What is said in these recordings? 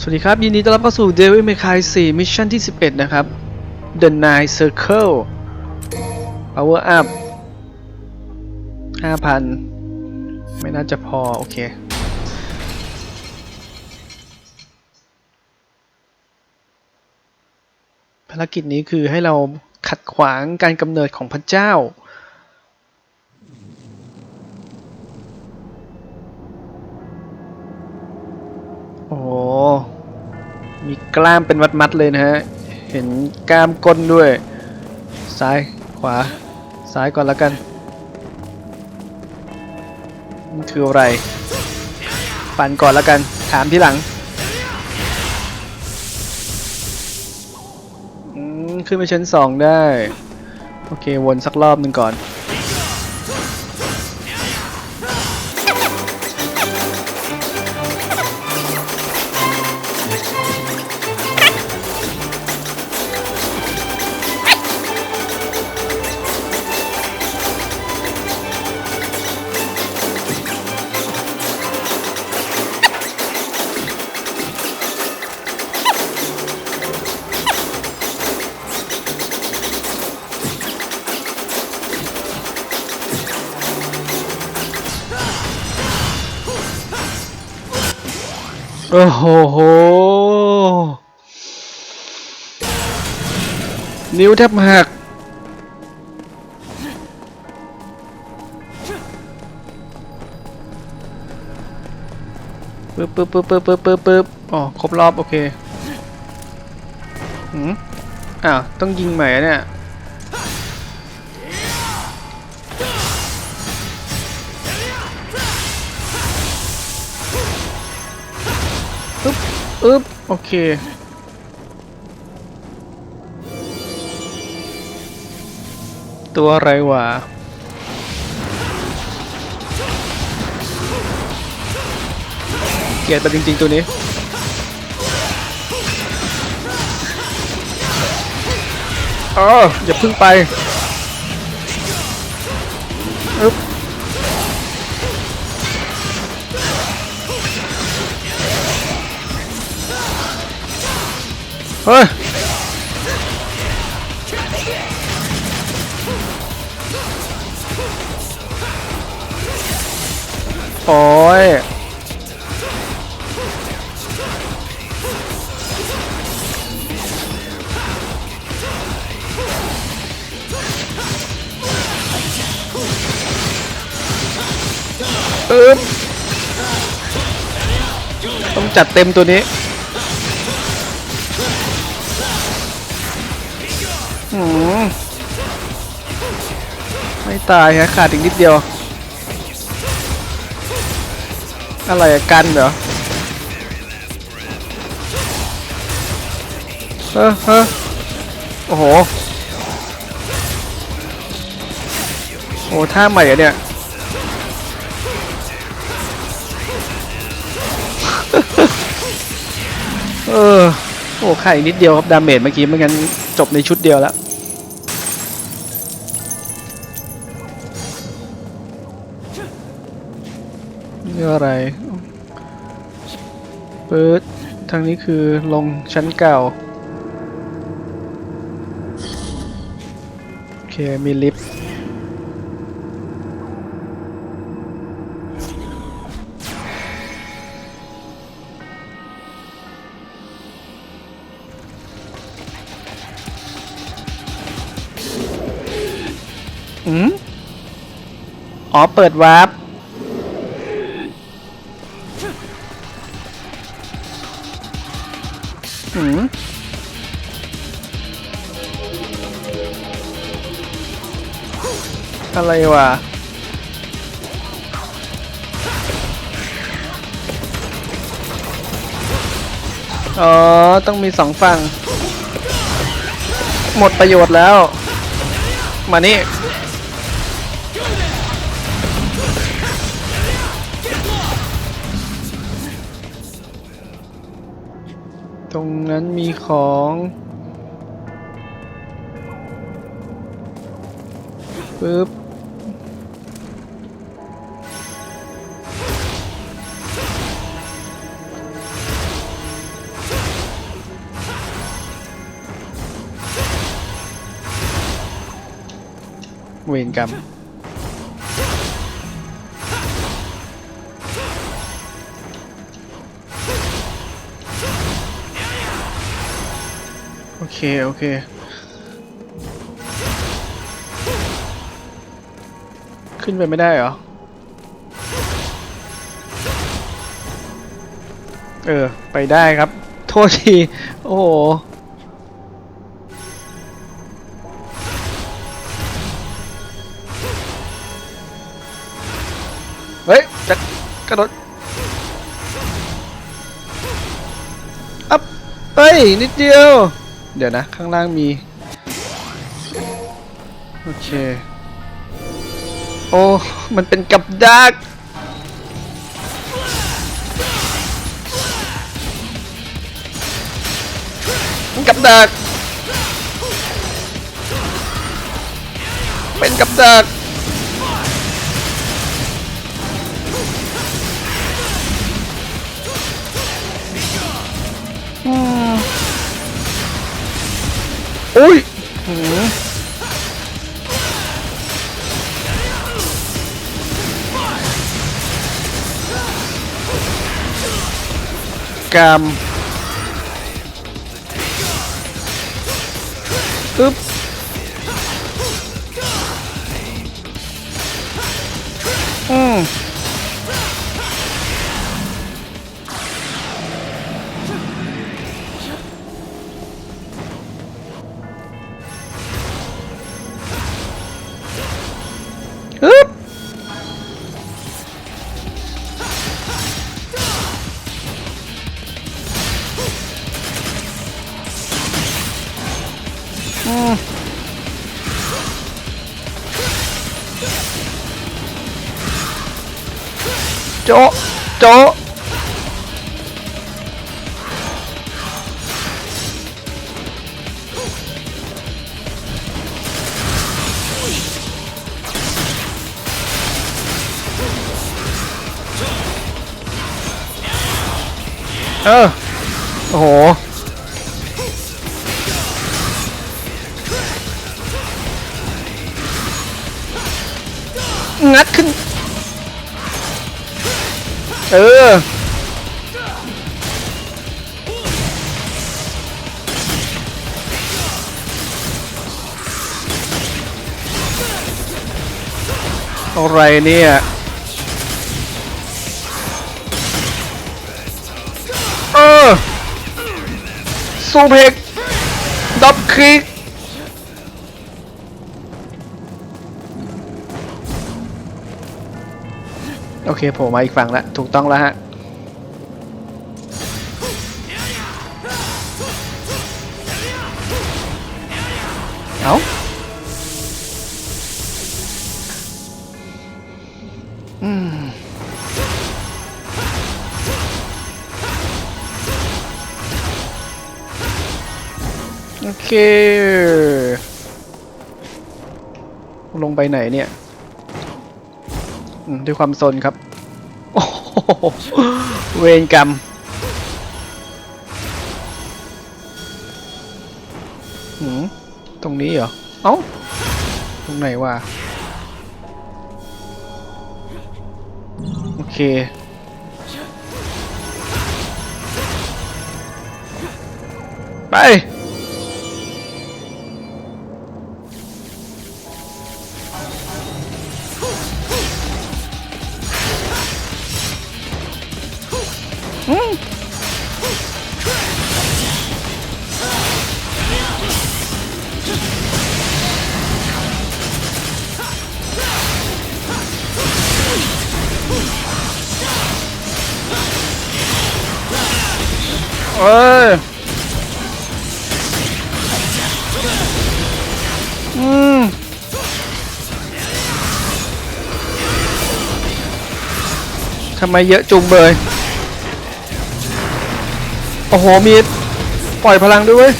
สวัสดีครับ ยินดีต้อนรับเข้าสู่ Devil May Cry 4มิชชั่นที่ 11 นะครับ The Nine Circle Power Up 5,000 ไม่น่าจะพอ โอเค ภารกิจนี้คือให้เราขัดขวางการกำเนิดของพระเจ้า อ้มีกล้ามเป็นมัดๆเลยนะฮะ เห็นกล้ามก้นด้วย ซ้ายขวา ซ้ายก่อนแล้วกันมันคืออะไร ปั่นก่อนแล้วกัน ถามที่หลังอืมขึ้นไปชั้นสองได้ โอเค วนสักรอบหนึ่งก่อน โอ้โห นิ้วแทบหัก ปึ๊บปึ๊บปึ๊บปึ๊บปึ๊บปึ๊บปึ๊บอ๋อ ครบรอบ โอเคหืม อ้าว ต้องยิงใหม่เนี่ย อึ๊บ โอเค ตัวอะไรวะเกลียดไปจริง ๆ ตัวนี้ เอออย่าพึ่งไป เฮ้ยโอ้ยอึ๊บต้องจัดเต็มตัวนี้ ไม่ตายฮะขาดอีกนิดเดียว อะไรกันเหรอเออเออโอ้โห โอ้ท่าใหม่อะเนี่ยเออ โอ้ขาดอีกนิดเดียวครับ ดาเมจเมื่อกี้ไม่งั้นจบในชุดเดียวแล้ว นี่อะไรเปิดทางนี้คือลงชั้นเก่า โอเค มีลิฟต์อืมอ๋อ เปิดวาร์ป อะไรวะอ๋อ ต้องมีสองฝั่ง หมดประโยชน์แล้ว มานี่ ตรงนั้นมีของปึ๊บ เวรกรรมโอเค โอเคขึ้นไปไม่ได้เหรอ เออ ไปได้ครับ โทษที โอ้โห กระโดดอัพเฮ้ย นิดเดียว เดี๋ยวนะ ข้างล่างมี โอเค โอ้ มันเป็นกับดักเป็นกับดัก เป็นกับดัก อุ้ยหืมกามอึ๊บ เออ โอ้โห งัดขึ้น เออ อะไรเนี่ย ซูเพกดับคลิกโอเคโผล่มาอีกฝั่งแล้วถูกต้องแล้วฮะเอาอืม ลงไปไหนเนี่ยด้วยความซนครับ เวรกรรมหืมตรงนี้เหรอ เอ้า ตรงไหนวะ โอเคไป เอ้ยอืมทำไมเยอะจุงเบย โอ้โห มี ปล่อยพลังด้วย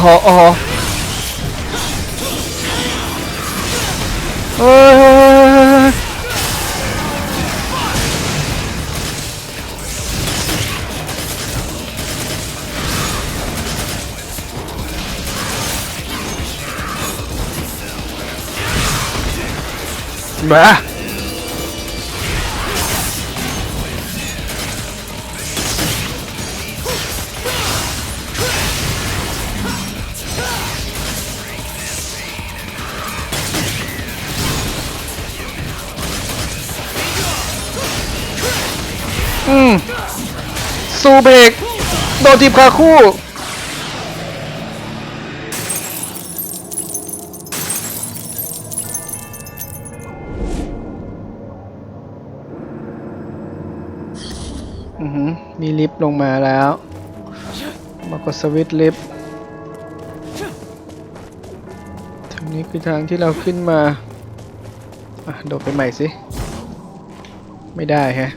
โหโอ้โหเฮ้ยแหม ทีบคาคู่มีลิฟต์ลงมาแล้ว มากดสวิตช์ลิฟต์ทางนี้คือทางที่เราขึ้นมาอะโดดไปใหม่สิ ไม่ได้แฮะ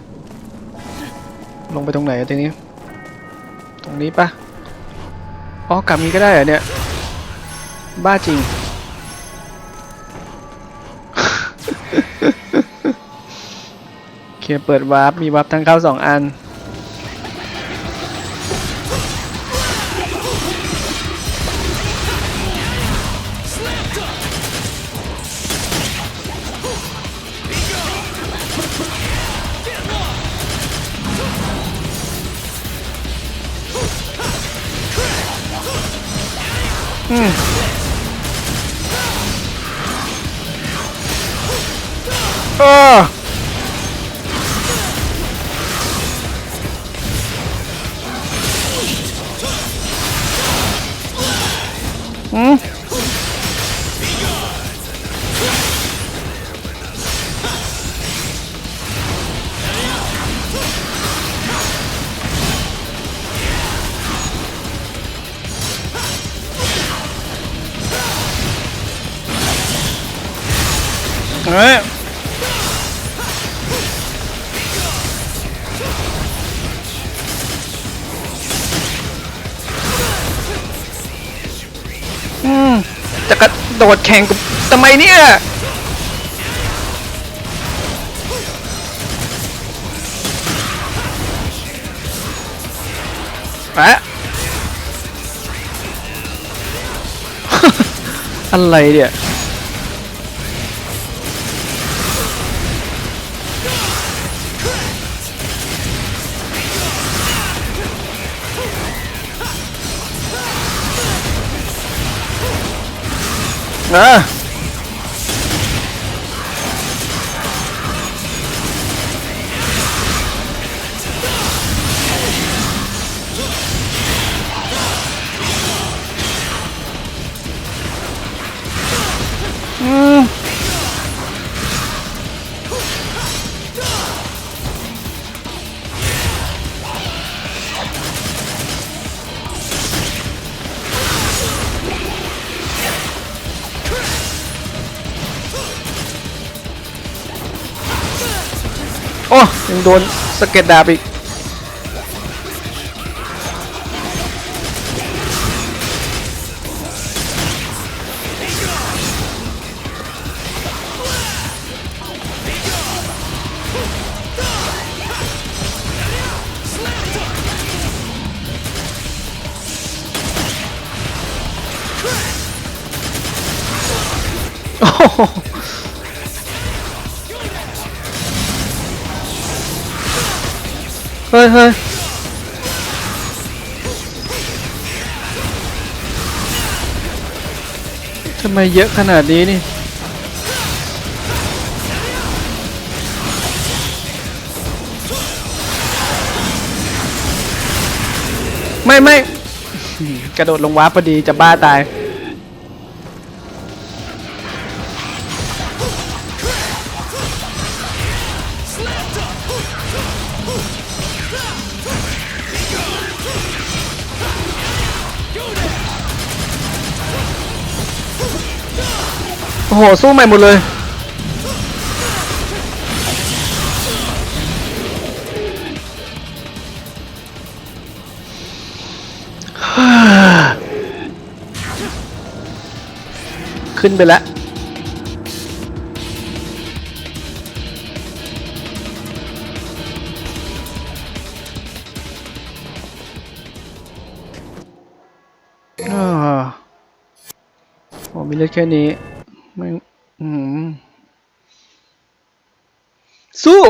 ลงไปตรงไหนอะทีนี้ รงนี้ปะอ๋อกลับนี้ก็ได้เหรอเนี่ย บ้าจริง โอเค เปิดวาร์ปมีวาร์ปทางเข้าสองอัน อื ดดแข่งกับทำไมเนี่ยอะอะไรเนี่ย อ่ อ้ยังโดนสะเก็ดดาบอีก ยเฮ้ยทำไมเยอะขนาดนี้นี่ไม่ไม่กระโดดลงวาร์ปพอดีจะบ้าตาย อ้โห สู้ใหม่หมดเลย ขึ้นไปแล้วโอ้มีเลือดแค่นี้ ไม่อืมสู้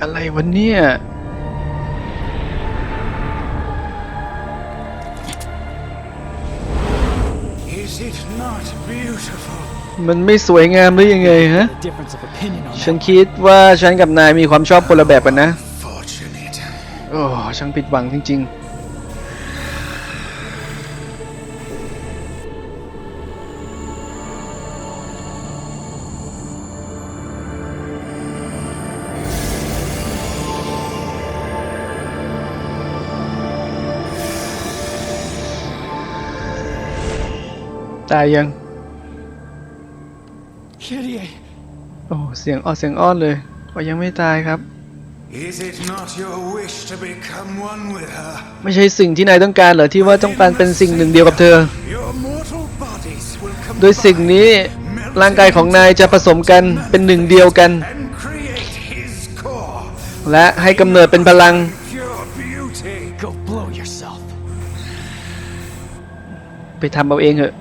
อะไรวะเนี่ย Is it not beautiful? มันไม่สวยงามหรือยังไงฮะ A difference of opinion on ฉัน that. คิดว่าฉันกับนายมีความชอบคนละแบบกันนะ Fortunate. โอ้ ช่างผิดหวังจริง ๆตายยัง Kyrie, โอ้เสียงอ้อเสียงอ้อนเลยก็ยังไม่ตายครับ ไม่ใช่สิ่งที่นายต้องการเหรอที่ว่าต้องการเป็นสิ่งหนึ่งเดียวกับเธอ Your mortal bodies will ด้วยสิ่ง combine นี้ร่างกายของนายจะผสมกันเป็นหนึ่งเดียวกัน and create his core. และให้กำเนิดเป็นพลัง Pure beauty. go blow yourself. ไปทำเอาเองเหอะ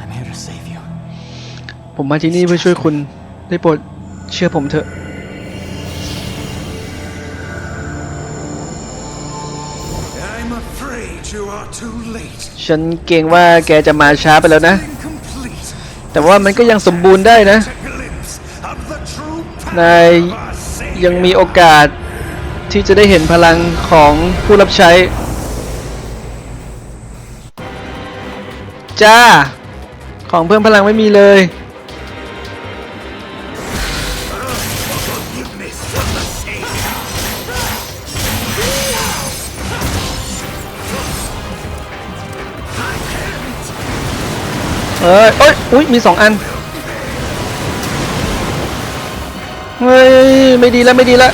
I'm here to save you. ผมมาที่นี่เพื่อช่วยคุณได้โปรดเชื่อผมเถอะ ฉันเกรงว่าแกจะมาช้าไปแล้วนะ แต่ว่ามันก็ยังสมบูรณ์ได้นะ นายยังมีโอกาสที่จะได้เห็นพลังของผู้รับใช้ จ้า ของเพิ่มพลังไม่มีเลย เอ้ยเอ้ยอุ้ยมีสองอันเฮ้ยไม่ดีแล้วไม่ดีแล้ว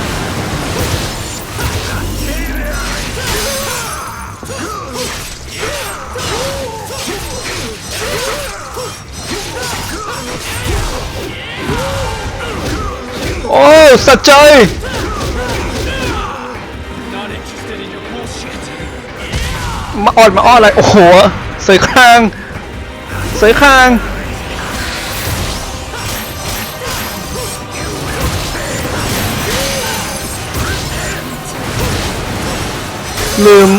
โอ้สัจใจมาอ่อนมาอ้อนอะไร โอ้โหเสยคาง เสยคางลืม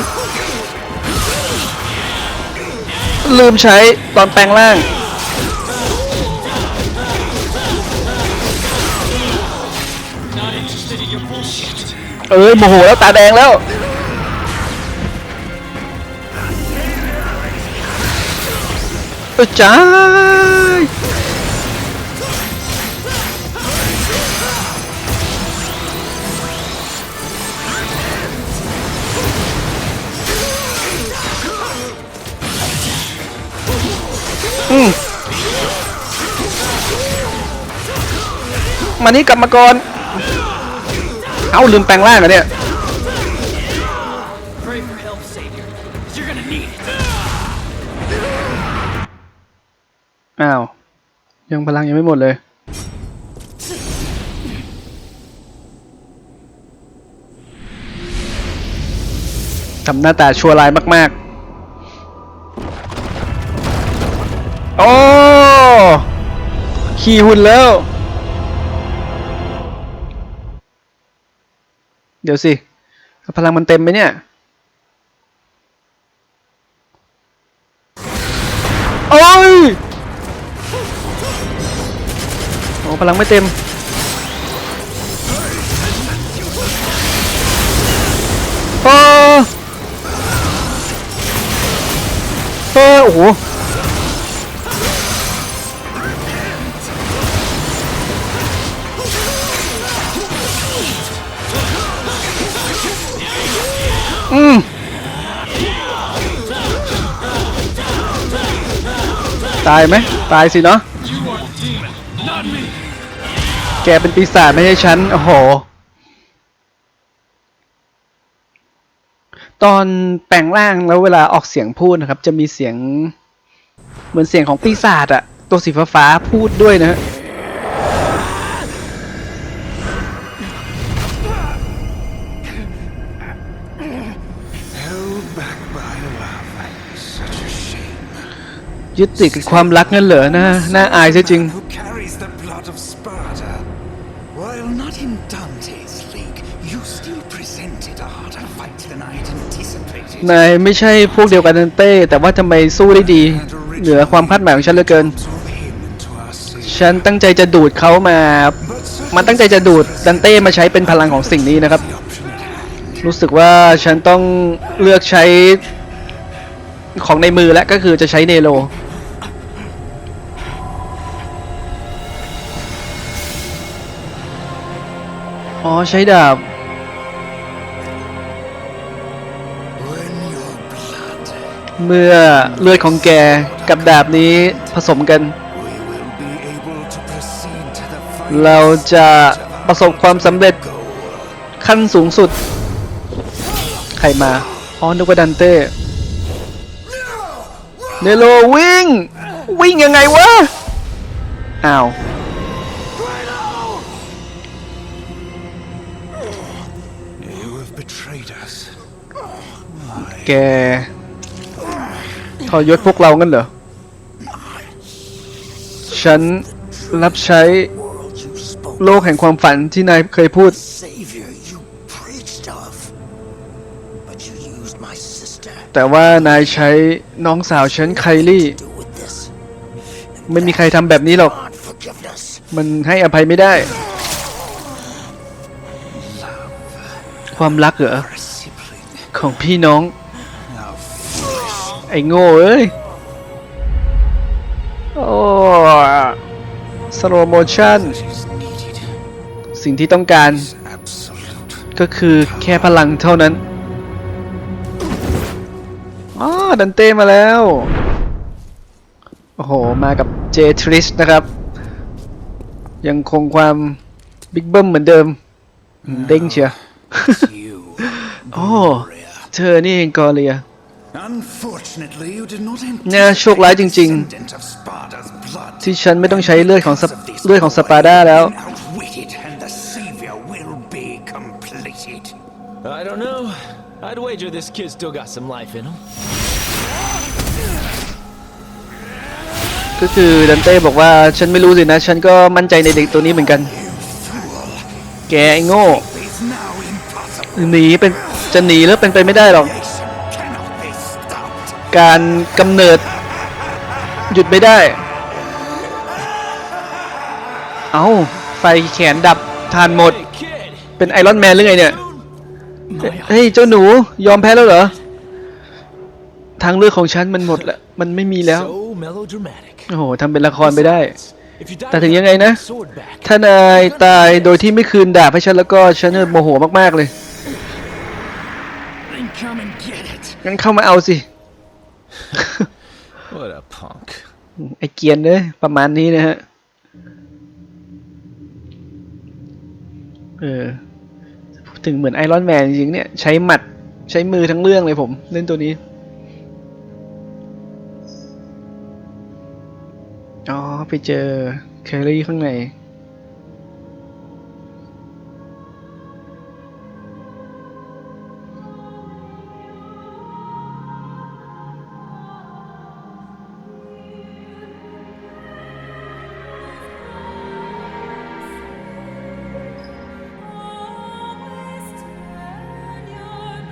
ลืมใช้ตอนแปลงร่าง เอ้ยโมโหแล้วตาแดงแล้ว เอ้ยจ้าอืมมานี่กลับมาก่อน เอ้าลืมแปลงร่างเหรอเนี่ย ยังพลังยังไม่หมดเลย ทำหน้าตาชั่วร้ายมาก ๆ โอ้ ขี่หุ่นแล้ว เดี๋ยวสิ พลังมันเต็มไหมเนี่ย โอ้ย พลังไม่เต็มโอ้โอ้โอ้โหอืมตายไหมตายสิเนาะ แกเป็นปีศาจไม่ใช่ฉัน โอ้โห ตอนแปลงร่างแล้วเวลาออกเสียงพูดนะครับ จะมีเสียง เหมือนเสียงของปีศาจอะตัวสีฟ้าพูดด้วยนะยึดติดกับความรักนั่นเหรอนะน่าอายซะจริง นายไม่ใช่พวกเดียวกันเต้ แต่ว่าทำไมสู้ได้ดี เหนือความคาดหมายของฉันเหลือเกิน ฉันตั้งใจจะดูดเขามา มันตั้งใจจะดูดดันเต้มาใช้เป็นพลังของสิ่งนี้นะครับ รู้สึกว่าฉันต้องเลือกใช้ของในมือและก็คือจะใช้เนโลอ๋อใช้ดาบ เมื่อเลือดของแกกับดาบนี้ผสมกัน we will be able to proceed to the เรา final จะประสบความสำเร็จ goal. ขั้นสูงสุด ใครมาอ๋อนึกว่าดันเต้เนโลวิ่ง วิ่งยังไงวะ อ้าว You have betrayed us. แก ทอยศพวกเรางั้นเหรอ ฉันรับใช้โลกแห่งความฝันที่นายเคยพูด แต่ว่านายใช้น้องสาวฉันไคลี่ ไม่มีใครทำแบบนี้หรอก มันให้อภัยไม่ได้ ความรักเหรอ ของพี่น้อง อ้โง่เอ้ย โอ้สโลโมชั่น What is needed สิ่งที่ต้องการ is absolute. ก็คือแค่พลังเท่านั้นอ๋อดันเต้มาแล้ว โอ้โห มากับเจทริสนะครับ ยังคงความบิ๊กเบิ้มเหมือนเดิมอืมเด้งเชีย It's you, โอ้ Gloria. เธอนี่เองกอเลีย Unfortunately, you did not น่าโชคร้ายจริง descendant of Sparta's blood. ที่ฉันไม่ต้องใช้เลือดของสป Of this เลือดของสปาร์ดาแล้ว boy, Outwitted, and the savior will be completed. I don't know. I'd wager this kid still got some life in him. ก็คือดันเต้บอกว่าฉันไม่รู้สินะ ฉันก็มั่นใจในเด็กตัวนี้เหมือนกัน แกไอ้โง่ It's now impossible. หนีเป็นจะหนีแล้วเป็นไปไม่ได้หรอก การกำเนิด หยุดไม่ได้ เอาไฟแขนดับทานหมด Hey, kid! เป็นไอรอนแมนหรือไงเนี่ย My เฮ้ย เจ้าหนูยอมแพ้แล้วเหรอ ทางเลือกของฉันมันหมดแล้ว มันไม่มีแล้ว so melodramatic. โอ้โหทำเป็นละครไปได้ If you die แต่ถึงยังไงนะ with sword back, ถ้านายตายโดยที่ไม่คืนดาบให้ฉันแล้วก็ฉันจะโมโหมากๆเลย then come and get it. งั้นเข้ามาเอาสิ What a punk. ไอเกียนเนยประมาณนี้นะฮะ เออถึงเหมือนไอรอนแมนจริงๆเนี่ย ใช้หมัดใช้มือทั้งเรื่องเลยผม เล่นตัวนี้ อ๋อ ไปเจอแคลรี่ข้างใน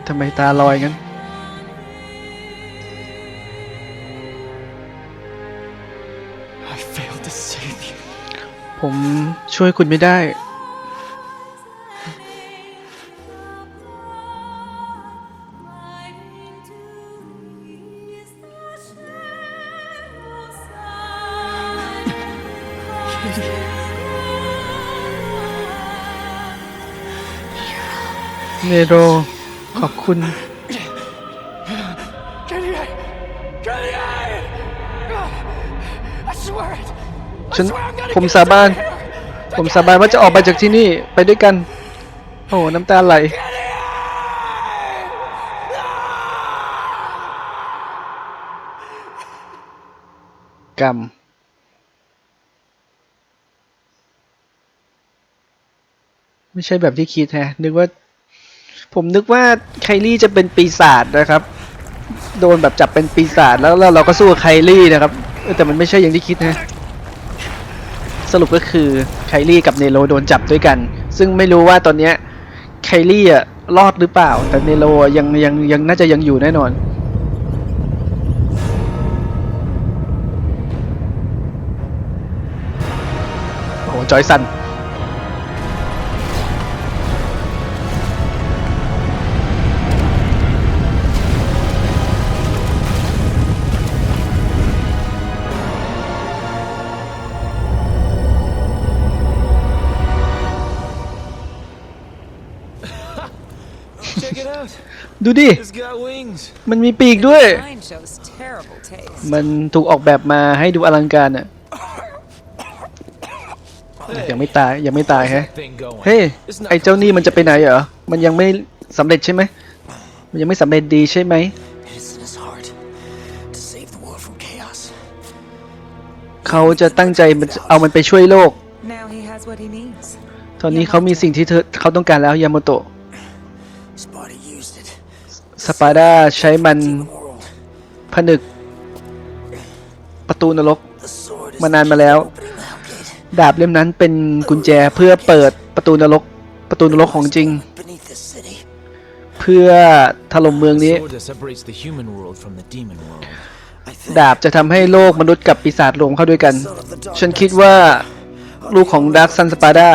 ทำไมตาลอยงั้น I failed to save you. ผมช่วยคุณไม่ได้ เนโรข อบคุณ Kanye! Kanye! I swear it! ฉันผมสาบาน ผมสาบานว่าจะออกไปจากที่นี่ไปด้วยกัน โอ้โหน้ำตาไหลกรรมไม่ใช่แบบที่คิดแฮะนึกว่า ผมนึกว่าไคลี่จะเป็นปีศาจนะครับ โดนแบบจับเป็นปีศาจแล้วแล้วเราก็สู้กับไคลี่นะครับแต่มันไม่ใช่อย่างที่คิดนะสรุปก็คือไคลี่กับเนโรโดนจับด้วยกัน ซึ่งไม่รู้ว่าตอนเนี้ยไคลี่อะรอดหรือเปล่า แต่เนโรยังยังยังน่าจะยังอยู่แน่นอนโอ้จอยสัน ดูดิ It's got wings. มันมีปีกด้วย Mine shows terrible taste. มันถูกออกแบบมาให้ดูอลังการอะยังไม่ตายยังไม่ตายแฮะ Thing going. เฮ้ยไอ้เจ้านี่มันจะไปไหนเหรอ มันยังไม่สำเร็จใช่ไหม มันยังไม่สำเร็จดีใช่ไหม It is in his heart to save the world from chaos. เขาจะตั้งใจมันเอามันไปช่วยโลก Now he has what he needs. ตอนนี้เขามีสิ่งที่เธอเขาต้องการแล้วยาโมโตะ Sparta used it. สปาร์ดาใช้มันผนึก ประตูนรกมานานมาแล้ว ดาบเล่มนั้นเป็นกุญแจเพื่อเปิดประตูนรก ประตูนรกของจริง เพื่อถล่มเมืองนี้ ดาบจะทำให้โลกมนุษย์กับปีศาจรวมเข้าด้วยกัน ฉันคิดว่าลูกของดาร์คซันสปาร์ดา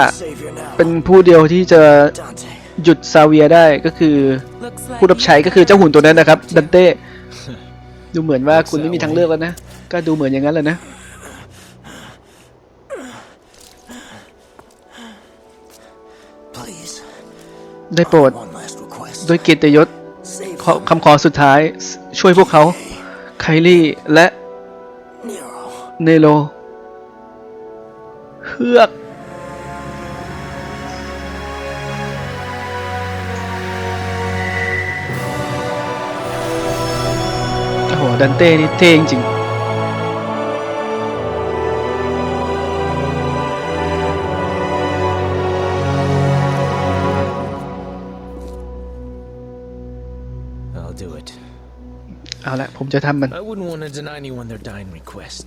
เป็นผู้เดียวที่จะหยุดซาเวียได้ก็คือ ผู้รับใช้ก็คือเจ้าหุ่นตัวนั้นนะครับดันเต้ดูเหมือนว่าคุณไม่มีทางเลือกแล้วนะ ก็ดูเหมือนอย่างนั้นแหละนะ ได้โปรดด้วยเกียรติยศคำขอสุดท้ายช่วยพวกเขา ไคลี่และ เนโรเฮือก ดันเต้นี่เท่จริง I'll do it. เอาละผมจะทำมัน I wouldn't want to deny anyone their dying request.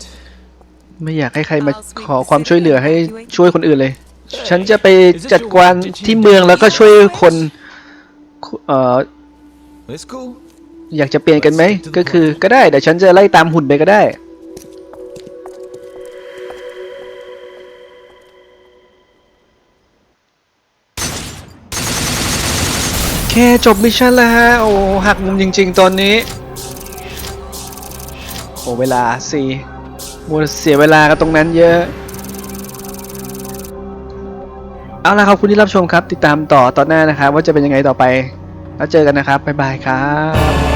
ไม่อยากให้ใครมาขอความช่วยเหลือให้ช่วยคนอื่นเลย ฉันจะไปจัดการที่เมืองแล้วก็ช่วยคน เอ่อ It's cool. อยากจะเปลี่ยนกันไหม ก็คือก็ได้แต่ฉันจะไล่ตามหุ่นไปก็ได้ แค่จบมิชชั่นแล้วฮะ โอ้หักมุมจริง ๆ ตอนนี้ โอ้เวลาสี่มัวเสียเวลากับตรงนั้นเยอะ เอาละครับคุณที่รับชมครับ ติดตามต่อตอนหน้านะครับ ว่าจะเป็นยังไงต่อไป แล้วเจอกันนะครับ บ๊ายบายครับ